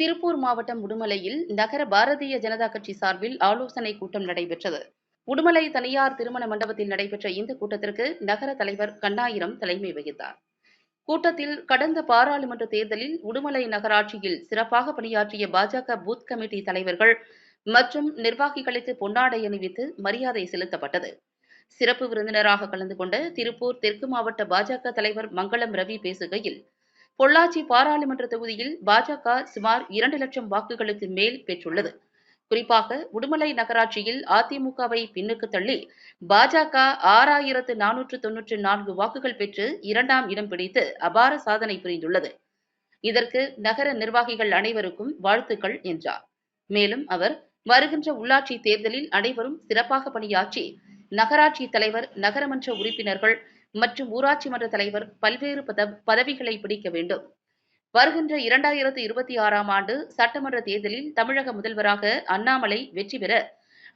திருப்பூர் மாவட்டம் உடுமலையில் நகர பாரதிய ஜனதா கட்சி சார்பில் ஆலோசனை கூட்டம் நடைபெற்றது. உடுமலை தனியார் திருமண மண்டபத்தில் நடைபெற்ற இந்த கூட்டத்திற்கு நகர தலைவர் கண்ணாயிரம் தலைமை வகித்தார். கூட்டத்தில் கடந்த பாராளுமன்ற தேர்தலில் உடுமலை நகராட்சியில் சிறப்பாக பணியாற்றிய பாஜக பூத் கமிட்டி தலைவர்கள் மற்றும் நிர்வாகிகளுக்கு பொன்னாடை அணிவித்து மரியாதை செலுத்தப்பட்டது. சிறப்பு விருந்தினராக கலந்து கொண்ட திருப்பூர் தெற்கு மாவட்ட பாஜக தலைவர் மங்களம் ரவி பேசுகையில் பொள்ளாச்சி பாராளுமன்ற தொகுதியில் பாஜக சுமார் இரண்டு லட்சம் வாக்குகளுக்கு மேல் பெற்றுள்ளது. குறிப்பாக உடுமலை நகராட்சியில் அதிமுகவை பின்னுக்கு தள்ளி பாஜக ஆறாயிரத்து நானூற்று தொன்னூற்று நான்கு வாக்குகள் பெற்று இரண்டாம் இடம் பிடித்து அபார சாதனை புரிந்துள்ளது. இதற்கு நகர நிர்வாகிகள் அனைவருக்கும் வாழ்த்துக்கள் என்றார். மேலும் அவர் வருகின்ற உள்ளாட்சி தேர்தலில் அனைவரும் சிறப்பாக பணியாற்றி நகராட்சி தலைவர் நகரமன்ற உறுப்பினர்கள் மற்றும் ஊராட்சி மன்ற தலைவர் பல்வேறு பதவிகளை பிடிக்க வேண்டும். வருகின்ற இரண்டாயிரத்து இருபத்தி ஆறாம் ஆண்டு சட்டமன்ற தேர்தலில் தமிழக முதல்வராக அண்ணாமலை வெற்றி பெற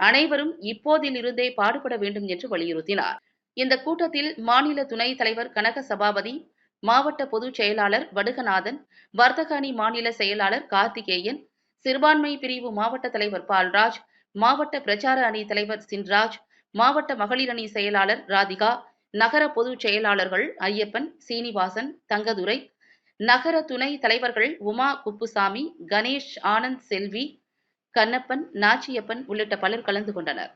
அனைவரும் இப்போதிலிருந்தே பாடுபட வேண்டும் என்று வலியுறுத்தினார். இந்த கூட்டத்தில் மாநில துணைத் தலைவர் கனக சபாபதி மாவட்ட பொதுச் செயலாளர் வடுகநாதன் வர்த்தக அணி மாநில செயலாளர் கார்த்திகேயன் சிறுபான்மை பிரிவு மாவட்ட தலைவர் பால்ராஜ் மாவட்ட பிரச்சார அணி தலைவர் சின்ராஜ் மாவட்ட மகளிர் அணி செயலாளர் ராதிகா நகர பொதுச் செயலாளர்கள் ஐயப்பன் சீனிவாசன் தங்கதுரை நகர துணை தலைவர்கள் உமா குப்புசாமி கணேஷ் ஆனந்த் செல்வி கண்ணப்பன் நாச்சியப்பன் உள்ளிட்ட பலர் கலந்து கொண்டனர்.